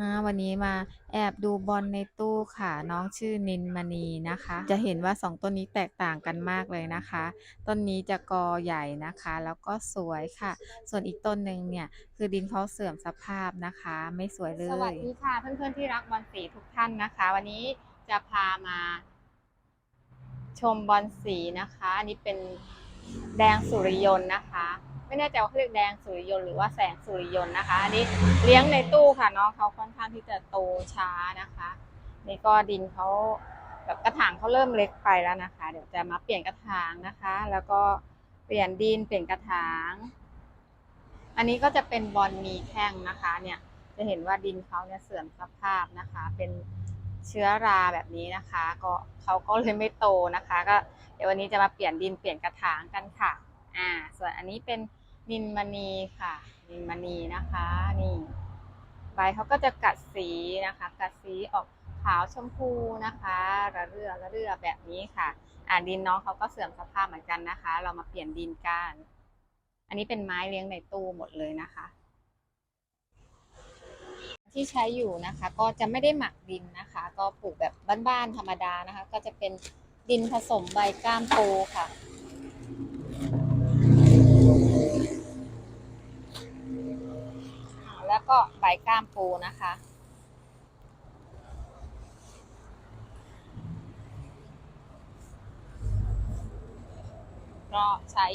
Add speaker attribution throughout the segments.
Speaker 1: อ่าวันนี้มาแอบดูบอลในตู้ค่ะ น้องชื่อนินมณีนะคะ จะเห็นว่าสองต้นนี้แตกต่างกันมากเลยนะคะ ต้นนี้จะกอใหญ่นะคะ แล้วก็สวยค่ะ ส่วนอีกต้นหนึ่งเนี่ยคือดินเขาเสื่อมสภาพนะคะ ไม่สวยเลย
Speaker 2: สวัสดีค่ะ เพื่อนๆที่รักบอลสีทุกท่านนะคะ วันนี้จะพามา ชมบอลสีนะคะ อันนี้เป็นแดงสุริยนต์นะคะ ไม่แน่ใจว่าเขาเรียกแดงสุริยนต์หรือว่าแสงสุริยนต์นะคะ อันนี้เลี้ยงในตู้ค่ะน้องเขาค่อนข้างที่จะโตช้านะคะ นี่ก็ดินเขาแบบกระถางเขาเริ่มเล็กไปแล้วนะคะ เดี๋ยวจะมาเปลี่ยนกระถางนะคะ แล้วก็เปลี่ยนดินเปลี่ยนกระถาง อันนี้ก็จะเป็นบอลมีแข้งนะคะ เนี่ยจะเห็นว่าดินเขาเนี่ยเสื่อมสภาพนะคะ เป็นเชื้อราแบบนี้นะคะ ก็เขาก็เลยไม่โตนะคะ ก็เดี๋ยววันนี้จะมาเปลี่ยนดินเปลี่ยนกระถางกันค่ะ อ่า ส่วนอันนี้เป็น นินมณีค่ะ นินมณีนะคะนี่ใบเขาก็จะกัดสีนะคะ กัดสีออกขาวชมพูนะคะ ระเรือระเรือแบบนี้ค่ะ อ่าดินน้องเขาก็เสื่อมสภาพเหมือนกันนะคะ เรามาเปลี่ยนดินกัน อันนี้เป็นไม้เลี้ยงในตู้หมดเลยนะคะ ที่ใช้อยู่นะคะ ก็จะไม่ได้หมักดินนะคะ ก็ปลูกแบบบ้านๆธรรมดานะคะ ก็จะเป็นดินผสมใบก้ามปูค่ะ แล้วก็ใบก้ามปูนะคะ ก็ใช้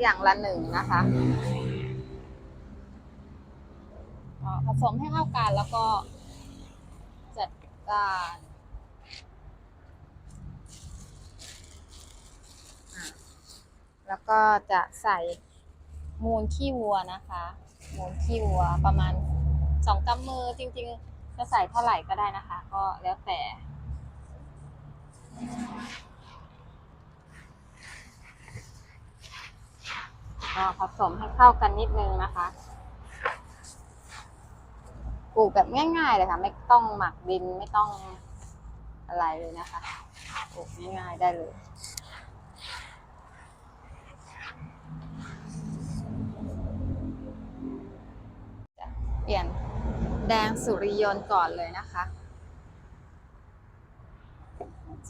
Speaker 2: อย่างละหนึ่งนะคะก็ผสมให้เข้ากันแล้วก็จัดการแล้วก็จะใส่มูลขี้วัวนะคะ มูลขี้วัวประมาณสองกำมือจริง ๆ จะใส่เท่าไหร่ก็ได้นะคะ ก็แล้วแต่ก็ผสมให้เข้ากันนิดนึงนะคะปลูกแบบง่ายๆเลยค่ะ ไม่ต้องหมักดินไม่ต้องอะไรเลยนะคะปลูกง่ายๆได้เลย แดงสุริยนต์ก่อนเลยนะคะ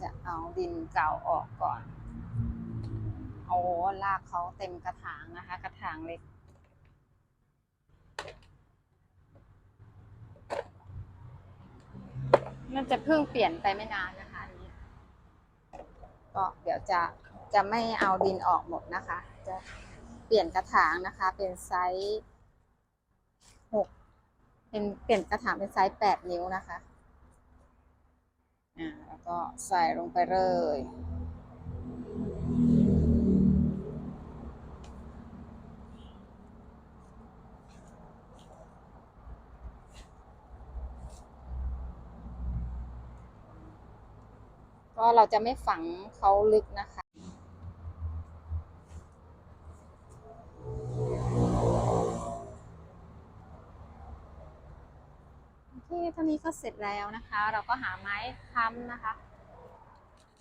Speaker 2: จะเอาดินเก่าออกก่อน โอ้ลากเขาเต็มกระถางนะคะ กระถางเล็กมันจะเพิ่งเปลี่ยนไปไม่นานนะคะอันนี้ ก็เดี๋ยวจะจะไม่เอาดินออกหมดนะคะ จะเปลี่ยนกระถางนะคะ เป็นไซส์ เป็นเปลี่ยนกระถางเป็นไซส์แปดนิ้วนะคะอ่าแล้วก็ใส่ลงไปเลยก็เราจะไม่ฝังเขาลึกนะคะ ที่เท่านี้ก็เสร็จแล้วนะคะ เราก็หาไม้ค้ำนะคะ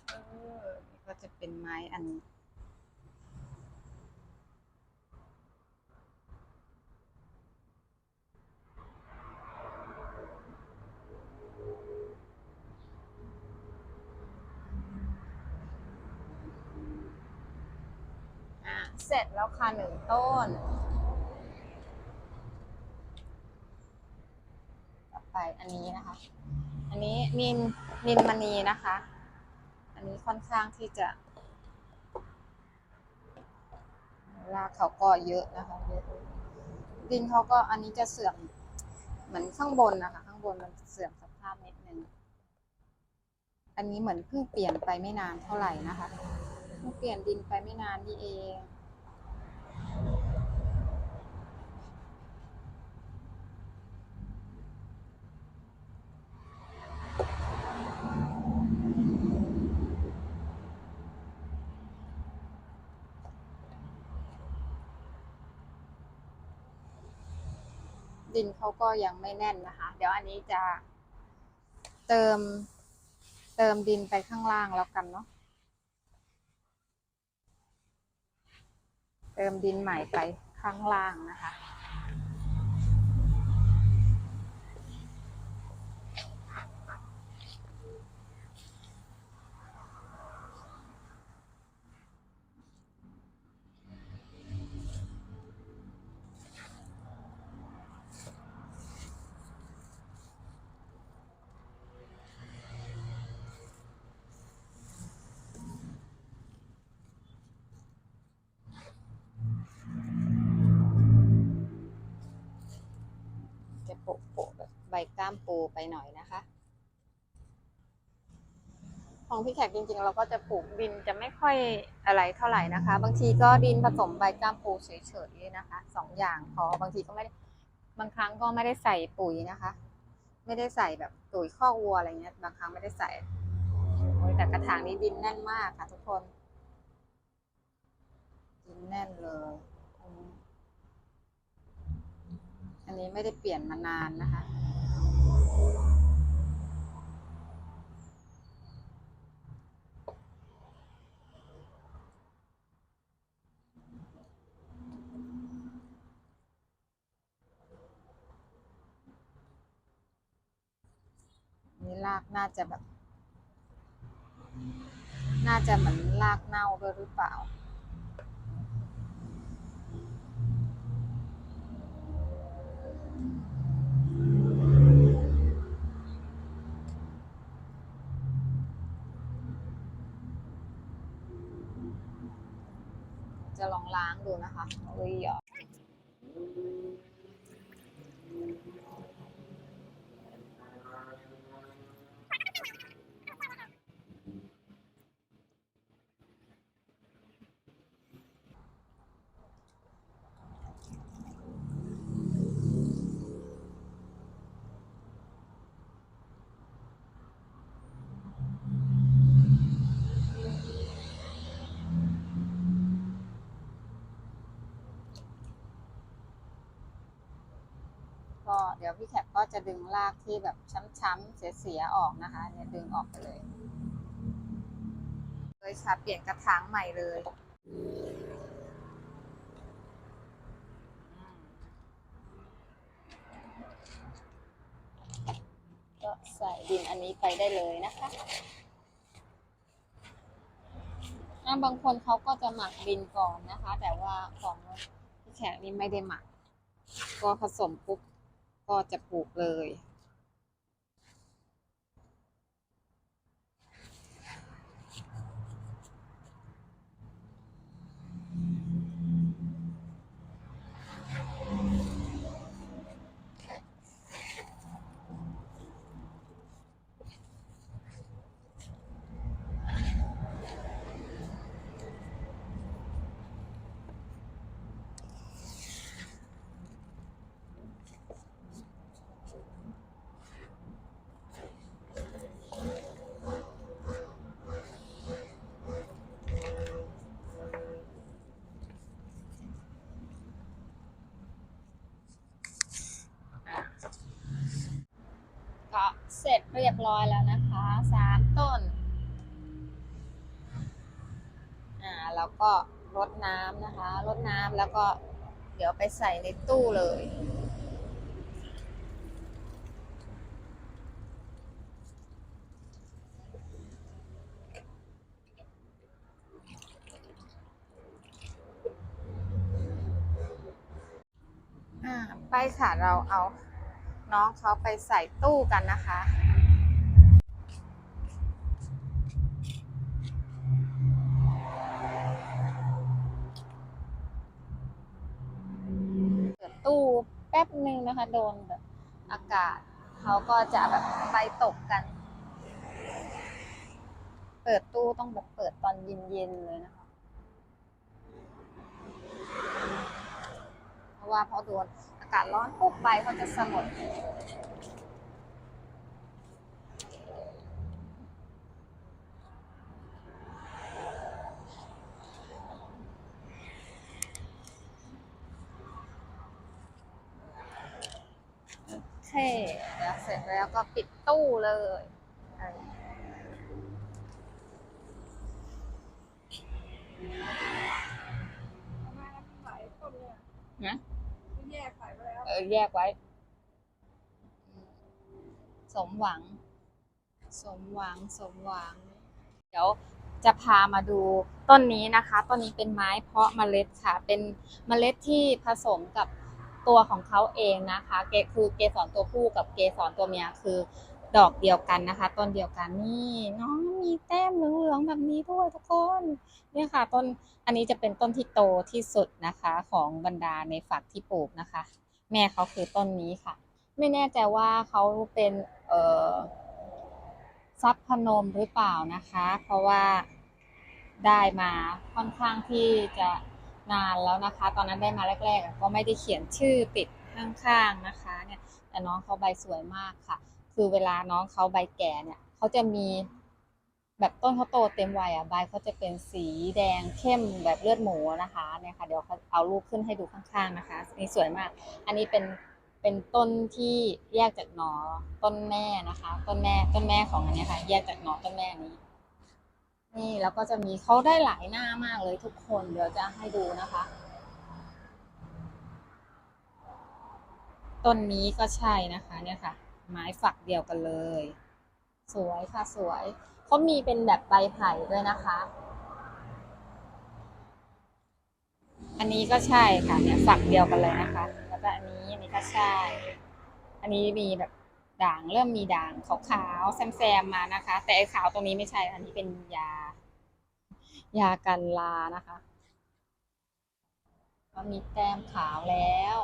Speaker 2: เออนี่ก็จะเป็นไม้อันนี้อะเสร็จแล้วค่ะหนึ่งต้น ต่อไปอั นนี้นะคะ อันนี้นินนินมณีนะคะ อันนี้ค่อนข้างที่จะรากเขาก็เยอะนะคะเยอะดินเขาก็อันนี้จะเสื่อมเหมือนข้างบนนะคะ ข้างบนมันเสื่อมสภาพนิดนึงอันนี้เหมือนเพิ่งเปลี่ยนไปไม่นานเท่าไหร่นะคะเพิ่งเปลี่ยนดินไปไม่นานนี่เอง ดินเขาก็ยังไม่แน่นนะคะ เดี๋ยวอันนี้จะเติมเติมดินไปข้างล่างแล้วกันเนาะเติมดินใหม่ไปข้างล่างนะคะ โปะโปะแบบใบ กล้ามปูไปหน่อยนะคะ ของพี่แขกจริงๆ เราก็จะปลูกดินจะไม่ค่อยอะไรเท่าไหร่นะคะ บางทีก็ดินผสมใบกล้ามปูเฉยๆนะคะสองอย่างพอบางทีก็ไม่ได้บางครั้งก็ไม่ได้ใส่ปุ๋ยนะคะ ไม่ได้ใส่แบบปุ๋ยข้อวัวอะไรเงี้ยบางครั้งไม่ได้ใส่โอ้ยแต่กระถางนี้ดินแน่นมากค่ะทุกคน ดินแน่นเลยอันนี้ไม่ได้เปลี่ยนมานานนะคะ นี่รากน่าจะแบบ น่าจะเหมือนรากเน่าด้วยหรือเปล่า องล้างดูนะคะเอ้ย ก็จะดึงรากที่แบบช้ำๆเสียๆออกนะคะเนี่ยดึงออกไปเลยเลยค่ะเปลี่ยนกระถางใหม่เลยก็ใส่ดินอันนี้ไปได้เลยนะคะบางคนเขาก็จะหมักดินก่อนนะคะ แต่ว่าของพี่แขกนี่ไม่ได้หมัก ก็ผสมปุ๊บ ก็จะปลูกเลย ก็ เรียบร้อยแล้วนะคะสามต้น อ่าแล้วก็รดน้ำนะคะรดน้ำแล้วก็เดี๋ยวไปใส่ในตู้เลยอ่าไปค่ะเราเอาน้องเขาไปใส่ตู้กันนะคะ เปิด ตู้แป๊บหนึ่งนะคะ โดนแบบอากาศ เขาก็จะแบบไปตกกัน เปิดตู้ต้องแบบเปิดตอนเย็นๆเลยนะคะ เพราะว่าพอโดนอากาศร้อนปุ๊บใบเขาจะสลด เคเดี๋ยวเสร็จแล้วก็ปิดตู้เลยเออนะ
Speaker 3: แยกขายไปแล้ว
Speaker 2: เออแยกไว้ สมหวัง สมหวัง สมหวัง เดี๋ยวจะพามาดูต้นนี้นะคะ ต้นนี้เป็นไม้เพาะเมล็ดค่ะ เป็นเมล็ดที่ผสมกับ ตัวของเขาเองนะคะ เกคือเกสรตัวผู้กับเกสรตัวเมียคือดอกเดียวกันนะคะ ต้นเดียวกันนี่น้องมีแต้มเหลืองๆแบบนี้ด้วยทุกคนเนี่ยค่ะต้นอันนี้จะเป็นต้นที่โตที่สุดนะคะของบรรดาในฝักที่ปลูกนะคะ แม่เขาคือต้นนี้ค่ะ ไม่แน่ใจว่าเขาเป็นเอ่อซับพนมหรือเปล่านะคะ เพราะว่าได้มาค่อนข้างที่จะ นานแล้วนะคะ ตอนนั้นได้มาแรกๆก็ไม่ได้เขียนชื่อติดข้างๆนะคะเนี่ยแต่น้องเขาใบสวยมากค่ะ คือเวลาน้องเขาใบแก่เนี่ยเขาจะมีแบบต้นเขาโตเต็มวัยอะใบเขาจะเป็นสีแดงเข้มแบบเลือดหมูนะคะเนี่ยค่ะเดี๋ยวเขาเอารูปขึ้นให้ดูข้างๆนะคะนี่สวยมาก อันนี้เป็นเป็นต้นที่แยกจากหนอต้นแม่นะคะ ต้นแม่ต้นแม่ของอันนี้ค่ะ แยกจากหนอต้นแม่นี้ นี่แล้วก็จะมีเขาได้หลายหน้ามากเลยทุกคนเดี๋ยวจะให้ดูนะคะต้นนี้ก็ใช่นะคะเนี่ยค่ะ ไม้ฝักเดียวกันเลย สวยค่ะสวยเขามีเป็นแบบใบไผ่ด้วยนะคะ อันนี้ก็ใช่ค่ะเนี่ยฝักเดียวกันเลยนะคะ แล้วก็อันนี้อันนี้ก็ใช่ อันนี้มีแบบ ด่างเริ่มมีด่างขาวๆแซมๆมานะคะ แต่ไอ้ขาวตรงนี้ไม่ใช่อันนี้เป็นยา ยากันลานะคะก็มีแต้มขาวแล้ว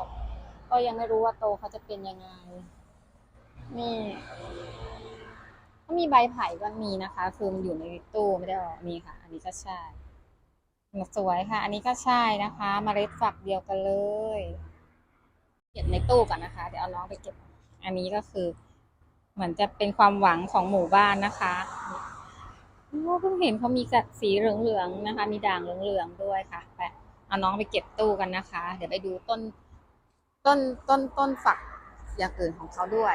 Speaker 2: ก็ยังไม่รู้ว่าโตเขาจะเป็นยังไง นี่ก็มีใบไผ่ก็มีนะคะ คือมันอยู่ในตู้ไม่ได้ออกนี่ค่ะ อันนี้ก็ใช่สวยค่ะ อันนี้ก็ใช่นะคะมเมล็ดฝักเดียวกันเลย เก็บในตู้ก่อนนะคะ เดี๋ยวเอาน้องไปเก็บ อันนี้ก็คือ เหมือนจะเป็นความหวังของหมู่บ้านนะคะโอ้เพิ่งเห็นเขามีกัดสีเหลืองๆนะคะ มีด่างเหลืองๆด้วยค่ะไปเอาน้องไปเก็บตู้กันนะคะ เดี๋ยวไปดูต้น ต้นต้นต้นฝักอย่างอื่นของเขาด้วย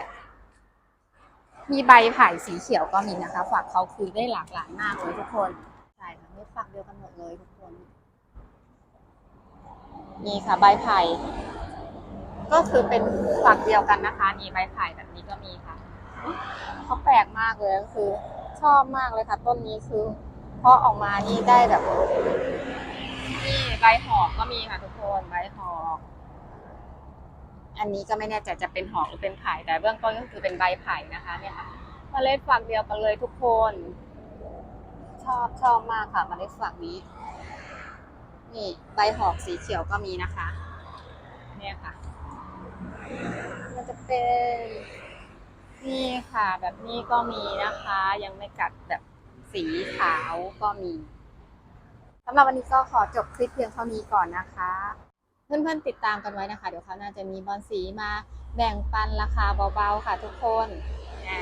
Speaker 2: มีใบไผ่สีเขียวก็มีนะคะ ฝักเขาคือได้หลากหลายมากเลยทุกคนใช่ค่ะไม่ฝักเดียวกันหมดเลยทุกคน นี่ค่ะใบไผ่ ก็คือเป็นฝักเดียวกันนะคะนี่ใบไผ่แบบนี้ก็มีค่ะเขาแปลกมากเลยก็คือ ชอบมากเลยค่ะ ต้นนี้คือเพาะออกมานี่ได้แบบนี่ใบหอกก็มีค่ะทุกคนใบหอก อันนี้ก็ไม่แน่ใจจะเป็นหอกหรือเป็นไผ่แต่เบื้องต้นก็คือเป็นใบไผ่นะคะ เนี่ยค่ะเมล็ดฝักเดียวกันเลยทุกคน ชอบชอบมากค่ะเมล็ดฝักนี้ นี่ใบหอกสีเขียวก็มีนะคะ เนี่ยค่ะ มันจะเป็นนี่ค่ะ แบบนี้ก็มีนะคะ ยังไม่กัดแบบสีขาวก็มีสำหรับวันนี้ก็ขอจบคลิปเพียงเท่านี้ก่อนนะคะ เพื่อนๆติดตามกันไว้นะคะ เดี๋ยวเขาวหน่าจะมีบอลสีมาแบ่งปันราคาเบาๆค่ะทุกคนอ่า